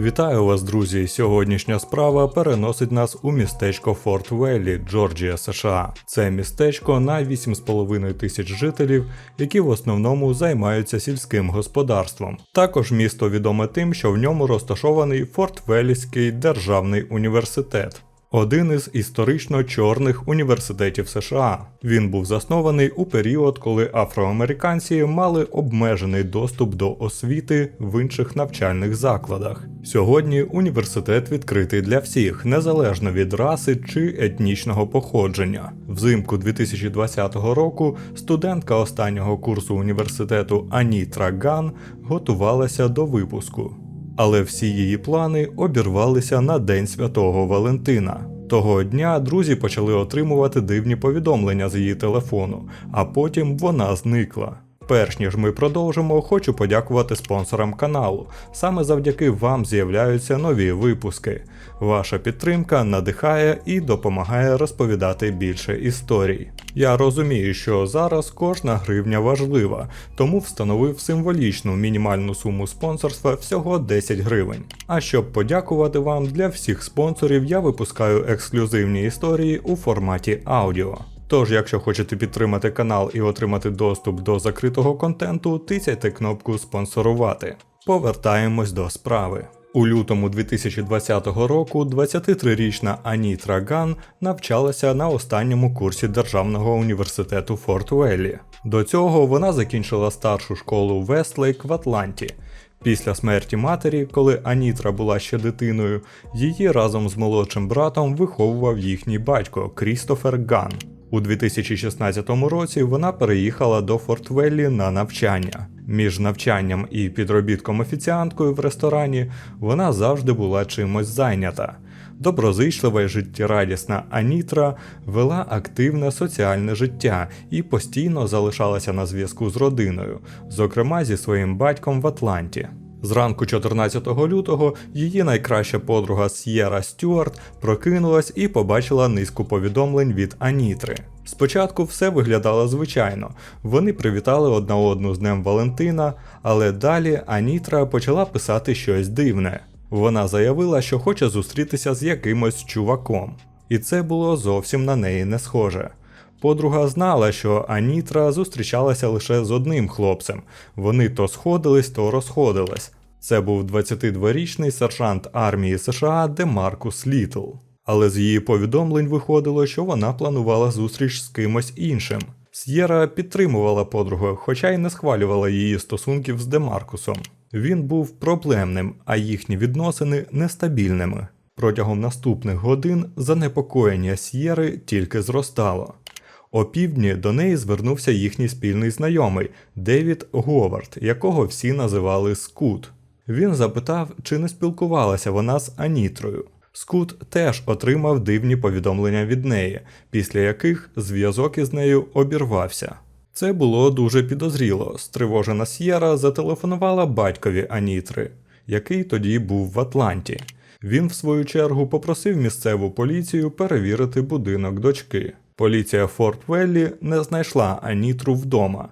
Вітаю вас, друзі! Сьогоднішня справа переносить нас у містечко Форт Веллі, Джорджія, США. Це містечко на 8,5 тисяч жителів, які в основному займаються сільським господарством. Також місто відоме тим, що в ньому розташований Форт Велліський державний університет. Один із історично чорних університетів США. Він був заснований у період, коли афроамериканці мали обмежений доступ до освіти в інших навчальних закладах. Сьогодні університет відкритий для всіх, незалежно від раси чи етнічного походження. Взимку 2020 року студентка останнього курсу університету Анітра Ган готувалася до випуску але всі її плани обірвалися на День Святого Валентина. Того дня друзі почали отримувати дивні повідомлення з її телефону, а потім вона зникла. Перш ніж ми продовжимо, хочу подякувати спонсорам каналу. Саме завдяки вам з'являються нові випуски. Ваша підтримка надихає і допомагає розповідати більше історій. Я розумію, що зараз кожна гривня важлива, тому встановив символічну мінімальну суму спонсорства всього 10 гривень. А щоб подякувати вам для всіх спонсорів, я випускаю ексклюзивні історії у форматі аудіо. Тож, якщо хочете підтримати канал і отримати доступ до закритого контенту, тицяйте кнопку спонсорувати. Повертаємось до справи. У лютому 2020 року 23-річна Анітра Ган навчалася на останньому курсі Державного університету Форт Уеллі. До цього вона закінчила старшу школу Вестлейк в Атланті. Після смерті матері, коли Анітра була ще дитиною, її разом з молодшим братом виховував їхній батько Крістофер Ган. У 2016 році вона переїхала до Фортвеллі на навчання. Між навчанням і підробітком офіціанткою в ресторані вона завжди була чимось зайнята. Доброзичлива і життєрадісна Анітра вела активне соціальне життя і постійно залишалася на зв'язку з родиною, зокрема зі своїм батьком в Атланті. Зранку 14 лютого її найкраща подруга С'єра Стюарт прокинулась і побачила низку повідомлень від Анітри. Спочатку все виглядало звичайно, вони привітали одна одну з Днем Валентина, але далі Анітра почала писати щось дивне. Вона заявила, що хоче зустрітися з якимось чуваком, і це було зовсім на неї не схоже. Подруга знала, що Анітра зустрічалася лише з одним хлопцем. Вони то сходились, то розходились. Це був 22-річний сержант армії США Демаркус Літл. Але з її повідомлень виходило, що вона планувала зустріч з кимось іншим. С'єра підтримувала подругу, хоча й не схвалювала її стосунків з Демаркусом. Він був проблемним, а їхні відносини нестабільними. Протягом наступних годин занепокоєння С'єри тільки зростало. Опівдні до неї звернувся їхній спільний знайомий Девід Говард, якого всі називали Скут. Він запитав, чи не спілкувалася вона з Анітрою. Скут теж отримав дивні повідомлення від неї, після яких зв'язок із нею обірвався. Це було дуже підозріло. Стривожена С'єра зателефонувала батькові Анітри, який тоді був в Атланті. Він, в свою чергу, попросив місцеву поліцію перевірити будинок дочки. Поліція Форт Веллі не знайшла Анітру вдома.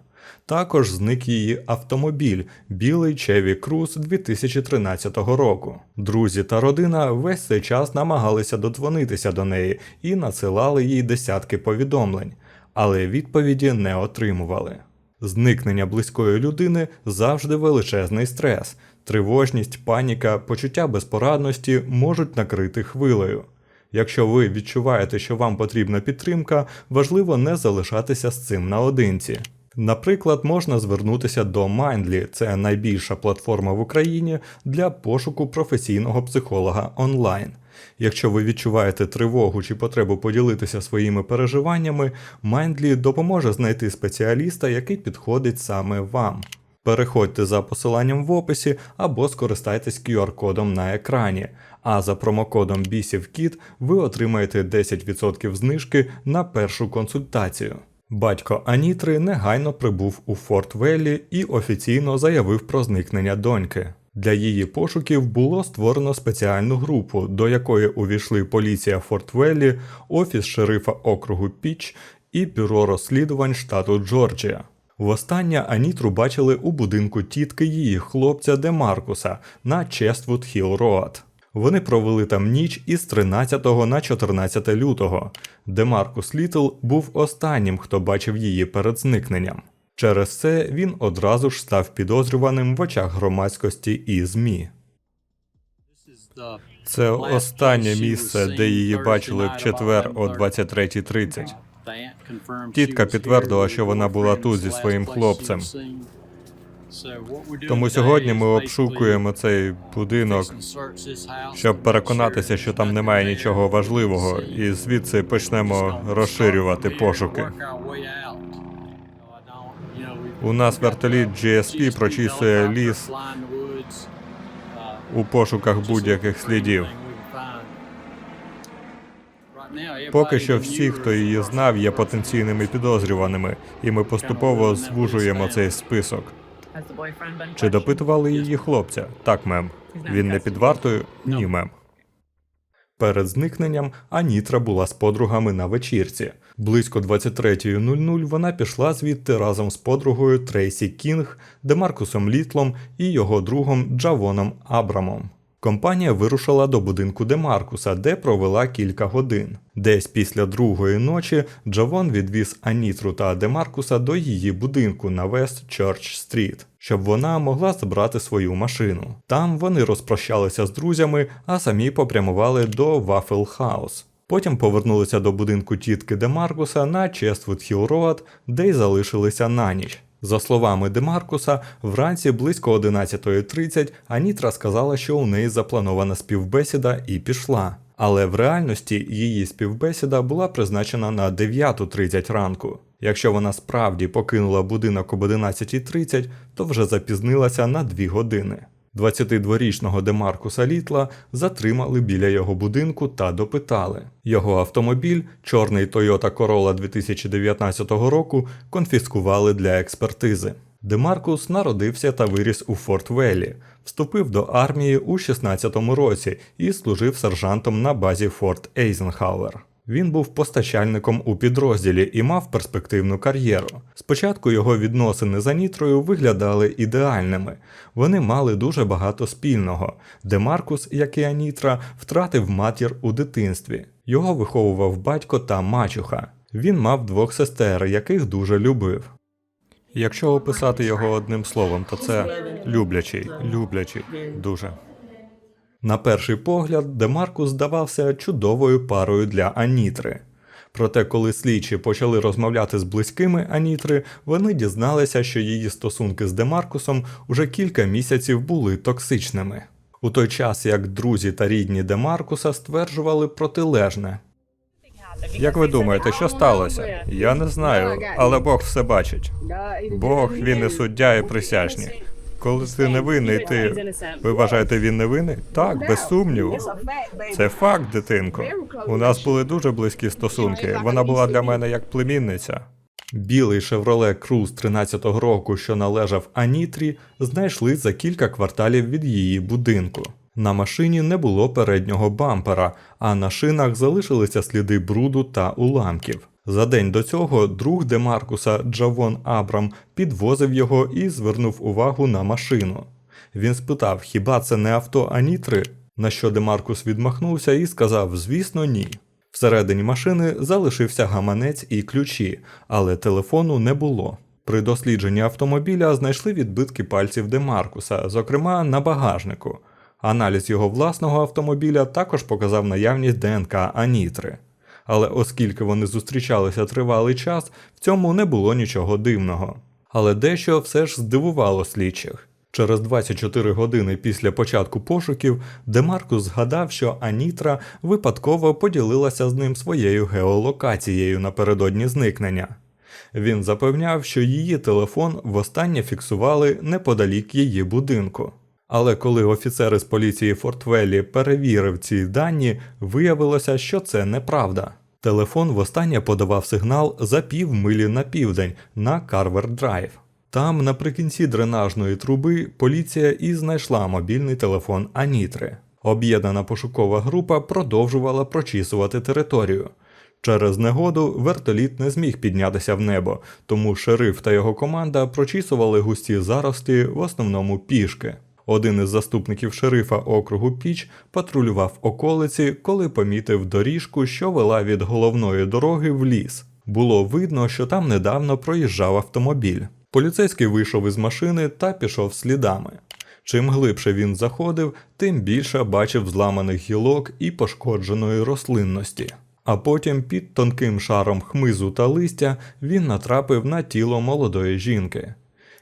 Також зник її автомобіль білий Чеві Круз 2013 року. Друзі та родина весь цей час намагалися додзвонитися до неї і надсилали їй десятки повідомлень, але відповіді не отримували. Зникнення близької людини завжди величезний стрес, тривожність, паніка, почуття безпорадності можуть накрити хвилею. Якщо ви відчуваєте, що вам потрібна підтримка, важливо не залишатися з цим наодинці. Наприклад, можна звернутися до Mindly, це найбільша платформа в Україні для пошуку професійного психолога онлайн. Якщо ви відчуваєте тривогу чи потребу поділитися своїми переживаннями, Mindly допоможе знайти спеціаліста, який підходить саме вам. Переходьте за посиланням в описі або скористайтесь QR-кодом на екрані. А за промокодом BISIVKIT ви отримаєте 10% знижки на першу консультацію. Батько Анітри негайно прибув у Форт Веллі і офіційно заявив про зникнення доньки. Для її пошуків було створено спеціальну групу, до якої увійшли поліція Форт Веллі, офіс шерифа округу Піч і бюро розслідувань штату Джорджія. Востаннє Анітру бачили у будинку тітки її хлопця Демаркуса на Чествуд Хілл Роад. Вони провели там ніч із 13 на 14 лютого. Демаркус Літл був останнім, хто бачив її перед зникненням. Через це він одразу ж став підозрюваним в очах громадськості і ЗМІ. Це останнє місце, де її бачили в четвер о 23.30. Тітка підтвердила, що вона була тут зі своїм хлопцем. Тому сьогодні ми обшукуємо цей будинок, щоб переконатися, що там немає нічого важливого, і звідси почнемо розширювати пошуки. У нас вертоліт GSP прочісує ліс. у пошуках будь-яких слідів. Поки що всі, хто її знав, є потенційними підозрюваними, і ми поступово звужуємо цей список. Чи допитували її хлопця? Так, мем. Він не під вартою? Ні, мем. Перед зникненням Анітра була з подругами на вечірці. Близько 23.00 вона пішла звідти разом з подругою Трейсі Кінг, Демаркусом Літлом і його другом Джавоном Абрамом. Компанія вирушила до будинку Демаркуса, де провела кілька годин. Десь після другої ночі Джавон відвіз Анітру та Демаркуса до її будинку на Вест Чорч Стріт, щоб вона могла забрати свою машину. Там вони розпрощалися з друзями, а самі попрямували до Waffle House. Потім повернулися до будинку тітки Демаркуса на Чествуд Хілл Роад, де й залишилися на ніч. За словами Демаркуса, вранці близько 11.30 Анітра сказала, що у неї запланована співбесіда і пішла. Але в реальності її співбесіда була призначена на 9.30 ранку. Якщо вона справді покинула будинок об 11.30, то вже запізнилася на 2 години. 22-річного Демаркуса Літла затримали біля його будинку та допитали. Його автомобіль, чорний Toyota Corolla 2019 року, конфіскували для експертизи. Демаркус народився та виріс у Форт Веллі, вступив до армії у 16-му році і служив сержантом на базі Форт Ейзенхауер. Він був постачальником у підрозділі і мав перспективну кар'єру. Спочатку його відносини з Анітрою виглядали ідеальними. Вони мали дуже багато спільного. Демаркус, як і Анітра, втратив матір у дитинстві. Його виховував батько та мачуха. Він мав двох сестер, яких дуже любив. Якщо описати його одним словом, то це люблячий, люблячий, дуже. На перший погляд, Демаркус здавався чудовою парою для Анітри. Проте, коли слідчі почали розмовляти з близькими Анітри, вони дізналися, що її стосунки з Демаркусом уже кілька місяців були токсичними. У той час як друзі та рідні Демаркуса стверджували протилежне. Як ви думаєте, що сталося? Я не знаю, але Бог все бачить. Бог, він і суддя і присяжні. Коли ти невинний, ти. Ви вважаєте, він невинний? Так, без сумніву. Це факт, дитинко. У нас були дуже близькі стосунки. Вона була для мене як племінниця. Білий Chevrolet Cruze 13-го року, що належав Анітрі, знайшли за кілька кварталів від її будинку. На машині не було переднього бампера, а на шинах залишилися сліди бруду та уламків. За день до цього друг Демаркуса Джавон Абрам підвозив його і звернув увагу на машину. Він спитав, хіба це не авто Анітри? На що Демаркус відмахнувся і сказав: звісно, ні. Всередині машини залишився гаманець і ключі, але телефону не було. При дослідженні автомобіля знайшли відбитки пальців Демаркуса, зокрема на багажнику. Аналіз його власного автомобіля також показав наявність ДНК Анітри. Але оскільки вони зустрічалися тривалий час, в цьому не було нічого дивного. Але дещо все ж здивувало слідчих. Через 24 години після початку пошуків Демаркус згадав, що Анітра випадково поділилася з ним своєю геолокацією напередодні зникнення. Він запевняв, що її телефон востаннє фіксували неподалік її будинку. Але коли офіцери з поліції Фортвеллі перевірив ці дані, виявилося, що це неправда. Телефон востаннє подавав сигнал за пів милі на південь на Карвер Драйв. Там, наприкінці дренажної труби, поліція і знайшла мобільний телефон Анітри. Об'єднана пошукова група продовжувала прочісувати територію. Через негоду вертоліт не зміг піднятися в небо, тому шериф та його команда прочісували густі зарості в основному пішки. Один із заступників шерифа округу Піч патрулював околиці, коли помітив доріжку, що вела від головної дороги в ліс. Було видно, що там недавно проїжджав автомобіль. Поліцейський вийшов із машини та пішов слідами. Чим глибше він заходив, тим більше бачив зламаних гілок і пошкодженої рослинності. А потім під тонким шаром хмизу та листя він натрапив на тіло молодої жінки.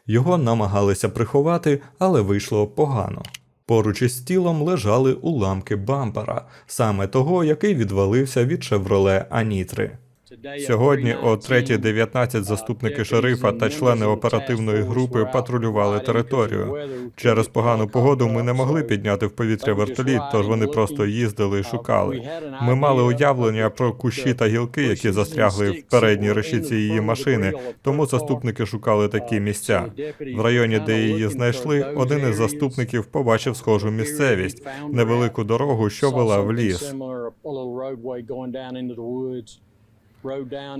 Його намагалися приховати, але вийшло погано. Поруч із тілом лежали уламки бампера, саме того, який відвалився від шевроле Анітри. Сьогодні о 3.19 заступники шерифа та члени оперативної групи патрулювали територію. Через погану погоду ми не могли підняти в повітря вертоліт, тож вони просто їздили і шукали. Ми мали уявлення про кущі та гілки, які застрягли в передній решітці її машини, тому заступники шукали такі місця. В районі, де її знайшли, один із заступників побачив схожу місцевість, невелику дорогу, що вела в ліс.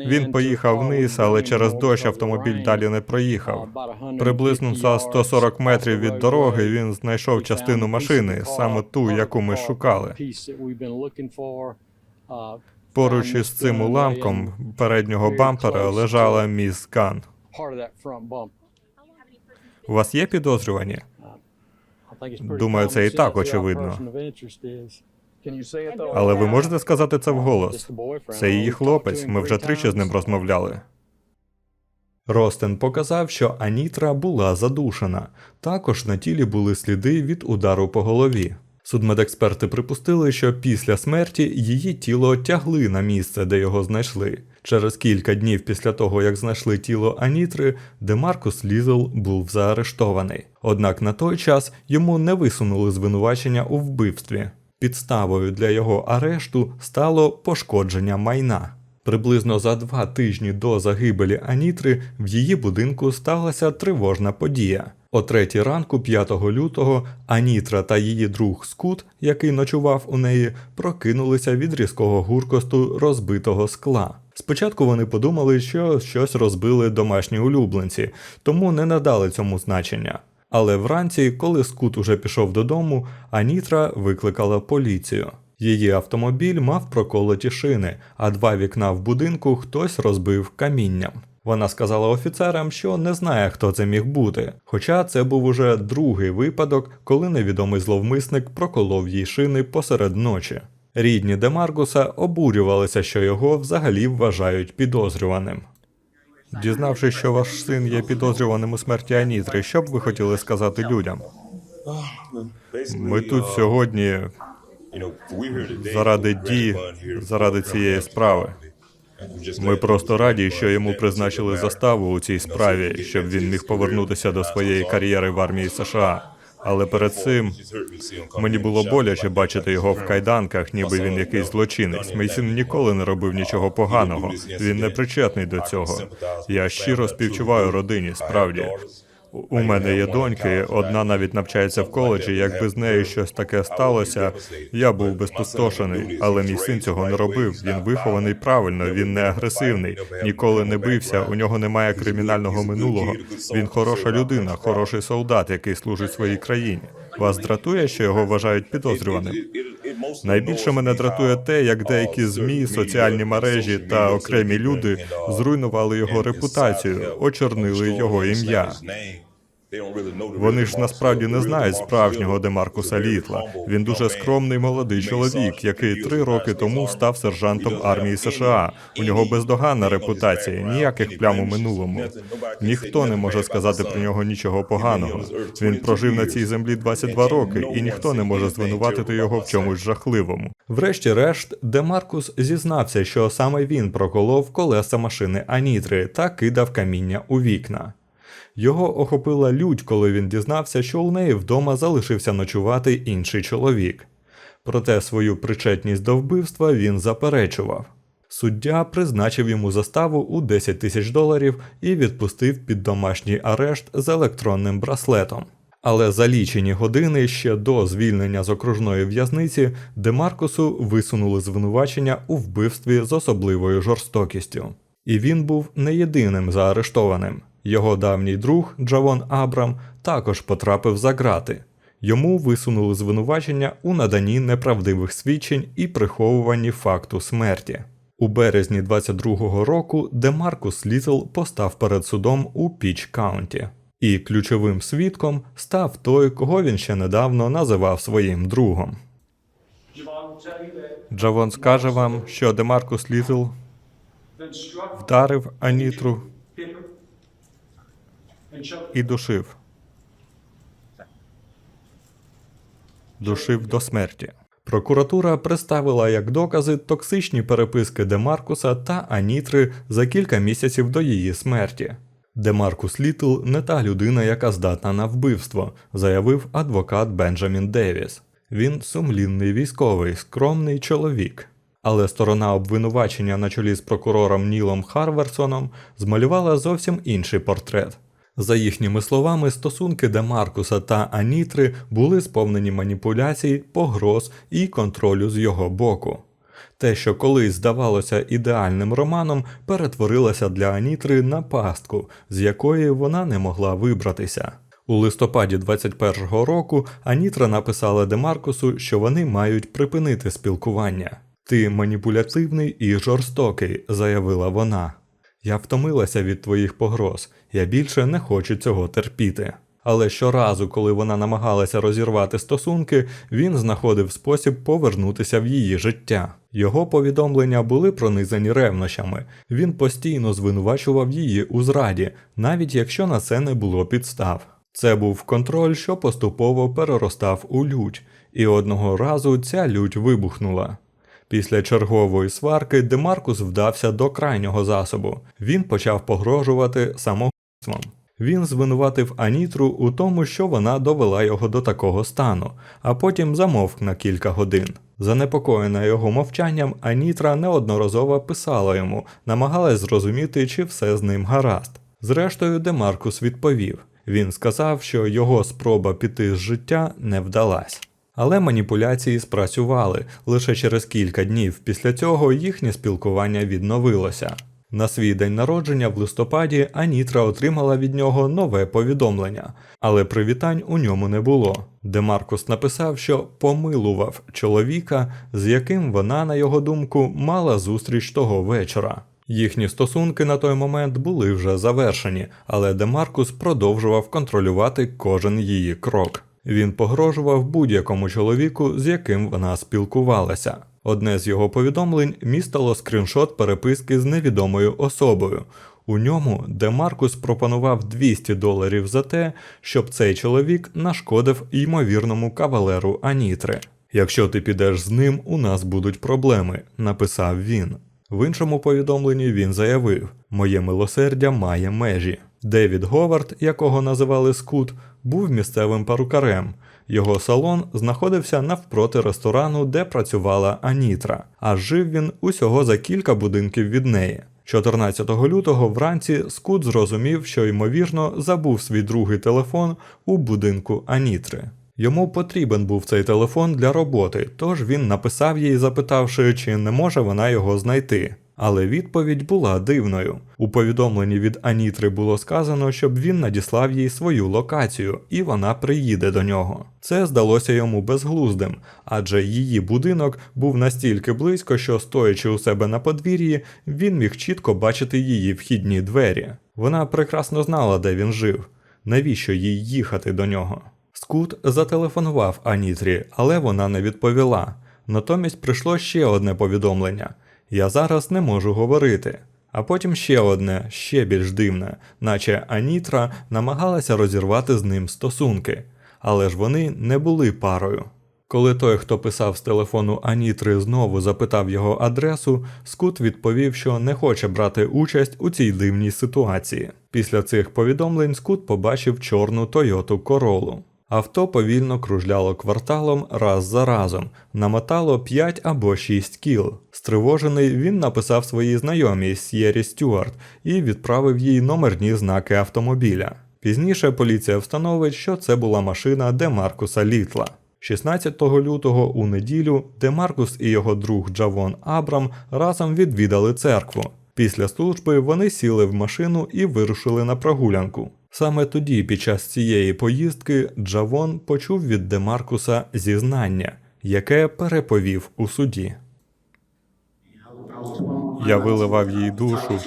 Він поїхав вниз, але через дощ автомобіль далі не проїхав. Приблизно за 140 метрів від дороги він знайшов частину машини, саме ту, яку ми шукали. Поруч із цим уламком переднього бампера лежала міс Ган. У вас є підозрювані? Думаю, це і так очевидно. Але ви можете сказати це вголос? Це її хлопець. Ми вже тричі з ним розмовляли. Ростен показав, що Анітра була задушена. Також на тілі були сліди від удару по голові. Судмедексперти припустили, що після смерті її тіло тягли на місце, де його знайшли. Через кілька днів після того, як знайшли тіло Анітри, Демаркус Лізел був заарештований. Однак на той час йому не висунули звинувачення у вбивстві. Підставою для його арешту стало пошкодження майна. Приблизно за два тижні до загибелі Анітри в її будинку сталася тривожна подія. О третій ранку, 5 лютого, Анітра та її друг Скут, який ночував у неї, прокинулися від різкого гуркосту розбитого скла. Спочатку вони подумали, що щось розбили домашні улюбленці, тому не надали цьому значення. Але вранці, коли Скут уже пішов додому, Анітра викликала поліцію. Її автомобіль мав проколоті шини, а два вікна в будинку хтось розбив камінням. Вона сказала офіцерам, що не знає, хто це міг бути. Хоча це був уже другий випадок, коли невідомий зловмисник проколов їй шини посеред ночі. Рідні Демаргуса обурювалися, що його взагалі вважають підозрюваним. Дізнавшись, що ваш син є підозрюваним у смерті Анітри, що б ви хотіли сказати людям? Ми тут сьогодні заради дії, заради цієї справи. Ми просто раді, що йому призначили заставу у цій справі, щоб він міг повернутися до своєї кар'єри в армії США. Але перед цим мені було боляче бачити його в кайданках, ніби він якийсь злочинець. Мій син ніколи не робив нічого поганого. Він не причетний до цього. Я щиро співчуваю родині. Справді у мене є доньки, одна навіть навчається в коледжі. Якби з нею щось таке сталося, я був би спустошений. Але мій син цього не робив. Він вихований правильно, він не агресивний, ніколи не бився. У нього немає кримінального минулого. Він хороша людина, хороший солдат, який служить своїй країні. Вас дратує, що його вважають підозрюваним? Найбільше мене дратує те, як деякі змі, соціальні мережі та окремі люди зруйнували його репутацію, очорнили його ім'я. Вони ж насправді не знають справжнього Демаркуса Літла. Він дуже скромний молодий чоловік, який три роки тому став сержантом армії США. У нього бездоганна репутація, ніяких плям у минулому. Ніхто не може сказати про нього нічого поганого. Він прожив на цій землі 22 роки, і ніхто не може звинуватити його в чомусь жахливому. Врешті-решт, Демаркус зізнався, що саме він проколов колеса машини Анітри та кидав каміння у вікна. Його охопила лють, коли він дізнався, що у неї вдома залишився ночувати інший чоловік. Проте свою причетність до вбивства він заперечував. Суддя призначив йому заставу у 10 тисяч доларів і відпустив під домашній арешт з електронним браслетом. Але за лічені години ще до звільнення з окружної в'язниці Демаркусу висунули звинувачення у вбивстві з особливою жорстокістю. І він був не єдиним заарештованим. Його давній друг Джавон Абрам також потрапив за ґрати. Йому висунули звинувачення у наданні неправдивих свідчень і приховуванні факту смерті. У березні 22-го року Демаркус Літл постав перед судом у Піч Каунті. І ключовим свідком став той, кого він ще недавно називав своїм другом. Джавон скаже вам, що Демаркус Літл вдарив Анітру і душив. Душив до смерті. Прокуратура представила як докази токсичні переписки Демаркуса та Анітри за кілька місяців до її смерті. Демаркус Літл не та людина, яка здатна на вбивство, заявив адвокат Бенджамін Девіс. Він сумлінний військовий, скромний чоловік. Але сторона обвинувачення на чолі з прокурором Нілом Харверсоном змалювала зовсім інший портрет. За їхніми словами, стосунки Демаркуса та Анітри були сповнені маніпуляцій, погроз і контролю з його боку. Те, що колись здавалося ідеальним романом, перетворилося для Анітри на пастку, з якої вона не могла вибратися. У листопаді 21-го року Анітра написала Демаркусу, що вони мають припинити спілкування. Ти маніпулятивний і жорстокий, заявила вона. Я втомилася від твоїх погроз, я більше не хочу цього терпіти. Але щоразу, коли вона намагалася розірвати стосунки, він знаходив спосіб повернутися в її життя. Його повідомлення були пронизані ревнощами. Він постійно звинувачував її у зраді, навіть якщо на це не було підстав. Це був контроль, що поступово переростав у лють, і одного разу ця лють вибухнула. Після чергової сварки Демаркус вдався до крайнього засобу. Він почав погрожувати самогубством. Він звинуватив Анітру у тому, що вона довела його до такого стану, а потім замовк на кілька годин. Занепокоєна його мовчанням, Анітра неодноразово писала йому, намагалась зрозуміти, чи все з ним гаразд. Зрештою, Демаркус відповів. Він сказав, що його спроба піти з життя не вдалась. Але маніпуляції спрацювали. Лише через кілька днів після цього їхнє спілкування відновилося. На свій день народження в листопаді Анітра отримала від нього нове повідомлення, але привітань у ньому не було. Демаркус написав, що помилував чоловіка, з яким вона, на його думку, мала зустріч того вечора. Їхні стосунки на той момент були вже завершені, але Демаркус продовжував контролювати кожен її крок. Він погрожував будь-якому чоловіку, з яким вона спілкувалася. Одне з його повідомлень містило скріншот переписки з невідомою особою. У ньому Демаркус пропонував 200 доларів за те, щоб цей чоловік нашкодив ймовірному кавалеру Анітри. Якщо ти підеш з ним, у нас будуть проблеми, написав він. В іншому повідомленні він заявив: Моє милосердя має межі. Девід Говард, якого називали Скут, був місцевим парукарем. Його салон знаходився навпроти ресторану, де працювала Анітра, а жив він усього за кілька будинків від неї. 14 лютого вранці Скут зрозумів, що ймовірно забув свій другий телефон у будинку Анітри. Йому потрібен був цей телефон для роботи, тож він написав їй, запитавши, чи не може вона його знайти. Але відповідь була дивною. У повідомленні від Анітри було сказано, щоб він надіслав їй свою локацію, і вона приїде до нього. Це здалося йому безглуздим, адже її будинок був настільки близько, що, стоячи у себе на подвір'ї, він міг чітко бачити її вхідні двері. Вона прекрасно знала, де він жив. Навіщо їй їхати до нього? Скут зателефонував Анітрі, але вона не відповіла. Натомість прийшло ще одне повідомлення: Я зараз не можу говорити. А потім ще одне, ще більш дивне, наче Анітра намагалася розірвати з ним стосунки, але ж вони не були парою. Коли той, хто писав з телефону Анітри, знову запитав його адресу, Скут відповів, що не хоче брати участь у цій дивній ситуації. Після цих повідомлень Скут побачив чорну Тойоту Королу. Авто повільно кружляло кварталом раз за разом, намотало 5 або 6 кіл. Стривожений, він написав своїй знайомій С'єрі Стюарт і відправив їй номерні знаки автомобіля. Пізніше поліція встановить, що це була машина Демаркуса Літла. 16 лютого у неділю Демаркус і його друг Джавон Абрам разом відвідали церкву. Після служби вони сіли в машину і вирушили на прогулянку. Саме тоді, під час цієї поїздки, Джавон почув від Демаркуса зізнання, яке переповів у суді. Я виливав їй душу,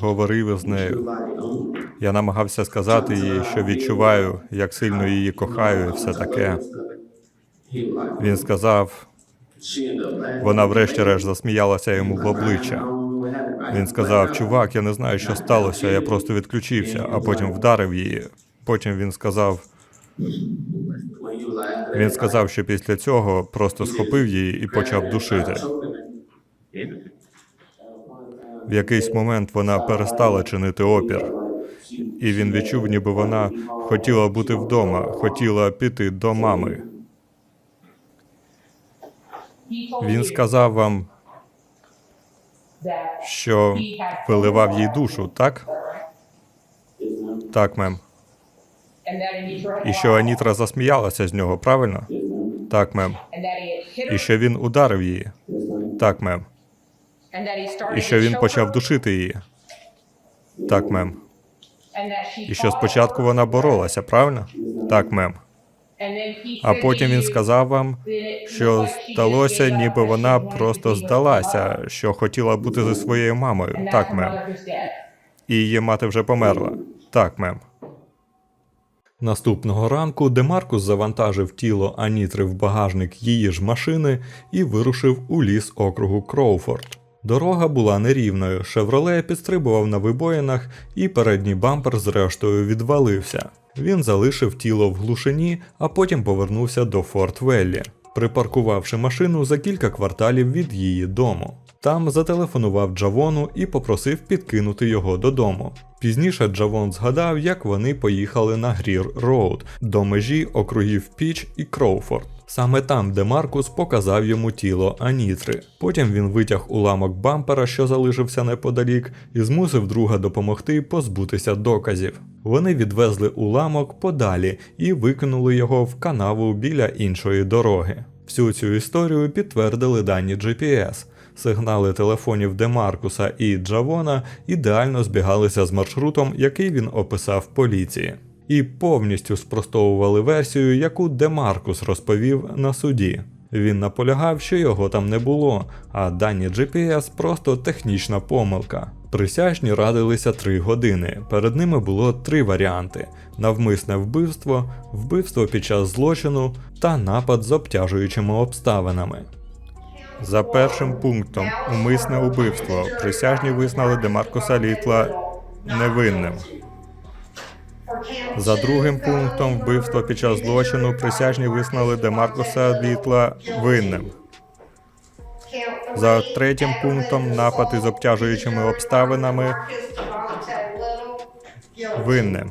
говорив із нею. Я намагався сказати їй, що відчуваю, як сильно її кохаю, і все таке. Він сказав, вона врешті-решт засміялася йому в обличчя. Він сказав: Чувак, я не знаю, що сталося, я просто відключився, а потім вдарив її. Потім він сказав, він сказав, що після цього просто схопив її і почав душити. В якийсь момент вона перестала чинити опір, і він відчув, ніби вона хотіла бути вдома, хотіла піти до мами. Він сказав вам, що виливав їй душу, так? Так, мем. І що Анітра засміялася з нього, правильно? Так, мем. І що він ударив її. Так, мем. І що він почав душити її. Так, мем. І що спочатку вона боролася, правильно? Так, мем. А потім він сказав вам, що сталося, ніби вона просто здалася, що хотіла бути зі своєю мамою. Так, мем. І її мати вже померла. Так, мем. Наступного ранку Демаркус завантажив тіло Анітри в багажник її ж машини і вирушив у ліс округу Кроуфорд. Дорога була нерівною, Шевроле підстрибував на вибоїнах, і передній бампер зрештою відвалився. Він залишив тіло в глушині, а потім повернувся до Форт Веллі, припаркувавши машину за кілька кварталів від її дому. Там зателефонував Джавону і попросив підкинути його додому. Пізніше Джавон згадав, як вони поїхали на Грір Роуд до межі округів Піч і Кроуфорд. Саме там, де Маркус показав йому тіло Анітри. Потім він витяг уламок бампера, що залишився неподалік, і змусив друга допомогти позбутися доказів. Вони відвезли уламок подалі і викинули його в канаву біля іншої дороги. Всю цю історію підтвердили дані GPS. Сигнали телефонів Демаркуса і Джавона ідеально збігалися з маршрутом, який він описав поліції, і повністю спростовували версію, яку Демаркус розповів на суді. Він наполягав, що його там не було, а дані GPS просто технічна помилка. Присяжні радилися три години. Перед ними було три варіанти: навмисне вбивство, вбивство під час злочину та напад з обтяжуючими обставинами. За першим пунктом умисне убивство. Присяжні визнали Демаркуса Літла невинним. За другим пунктом вбивство під час злочину присяжні визнали Демаркуса Літла винним. За третім пунктом напад із обтяжуючими обставинами винним.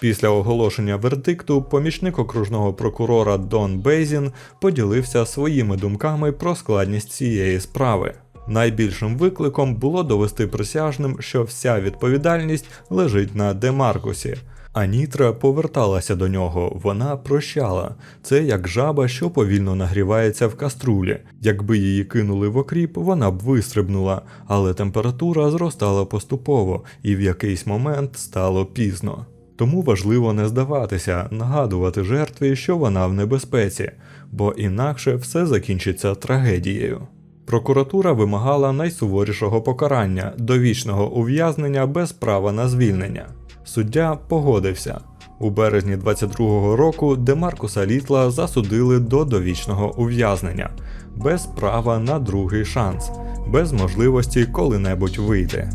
Після оголошення вердикту помічник окружного прокурора Дон Бейзін поділився своїми думками про складність цієї справи. Найбільшим викликом було довести присяжним, що вся відповідальність лежить на Демаркусі. Анітра поверталася до нього, вона прощала. Це як жаба, що повільно нагрівається в каструлі. Якби її кинули в окріп, вона б вистрибнула, але температура зростала поступово, і в якийсь момент стало пізно. Тому важливо не здаватися, нагадувати жертві, що вона в небезпеці, бо інакше все закінчиться трагедією. Прокуратура вимагала найсуворішого покарання довічного ув'язнення без права на звільнення. Суддя погодився. У березні 22-го року Демаркуса Літла засудили до довічного ув'язнення без права на другий шанс, без можливості коли-небудь вийти.